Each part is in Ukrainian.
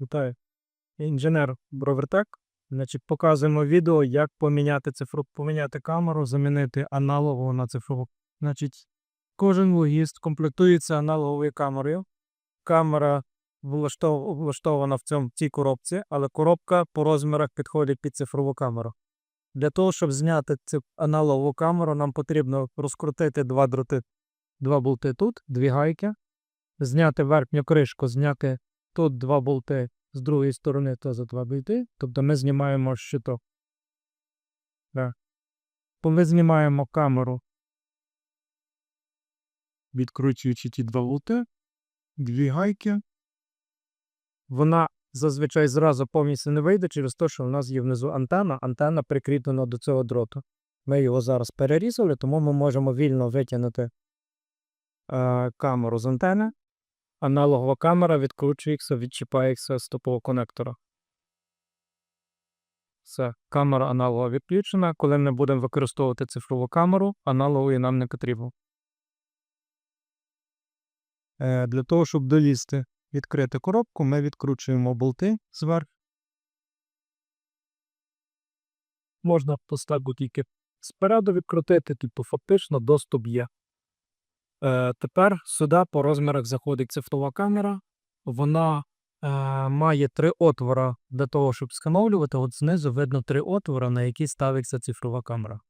Вітаю. Інженер Бровертек. Значить, показуємо відео, як поміняти цифру, поміняти камеру, замінити аналогову на цифрову. Значить, кожен логіст комплектується аналоговою камерою. Камера влаштов- влаштована в цьому цій коробці, але коробка по розмірах підходить під цифрову камеру. Для того, щоб зняти цю аналогову камеру, нам потрібно розкрутити два дроти, два болти тут, дві гайки, зняти верхню кришку, зняти тут два болти, з другої сторони теж два болти. Тобто ми знімаємо щиток. Так. Ми знімаємо камеру, відкручуючи ті два болти, дві гайки. Вона зазвичай зразу повністю не вийде через те, що в нас є внизу антенна. Антенна прикріплена до цього дроту. Ми його зараз перерізали, тому ми можемо вільно витягнути е, камеру з антени. Аналогова камера відкручується, відчіпається з топового конектора. Все, камера аналогова відключена. Коли ми будемо використовувати цифрову камеру, аналогової нам не потрібно. Е, для того, щоб долізти, відкрити коробку, ми відкручуємо болти зверху. Можна поставку тільки спереду відкрутити, тобто фактично доступ є. Е, тепер сюди по розмірах заходить цифрова камера. Вона е, має три отвора для того, щоб встановлювати. От знизу видно три отвора, на які ставиться цифрова камера.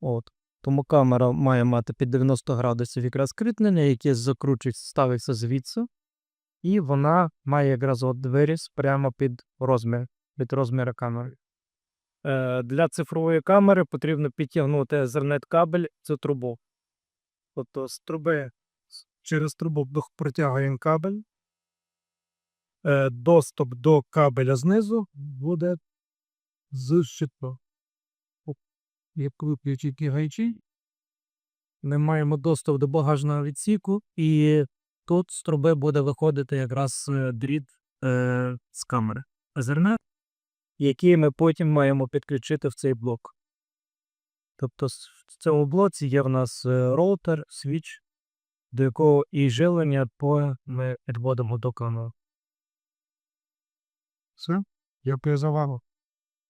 От. Тому камера має мати під 90 градусів якраз кріплення, яке закручують, ставиться звідси. І вона має якраз от виріз прямо під розмір, під розміри камери. Е, для цифрової камери потрібно підтягнути Ethernet кабель цю трубу. Тобто з труби через трубу протягуємо кабель. Е, доступ до кабеля знизу буде з щиту. Як виключити гайчі. Ми маємо доступ до багажного відсіку, і тут з труби буде виходити якраз е, дріт е, з камери Ethernet, який ми потім маємо підключити в цей блок. Тобто в цьому блоці є в нас е, роутер, свіч, до якого і жилення по ми відводимо до камери. Все, дякую за увагу.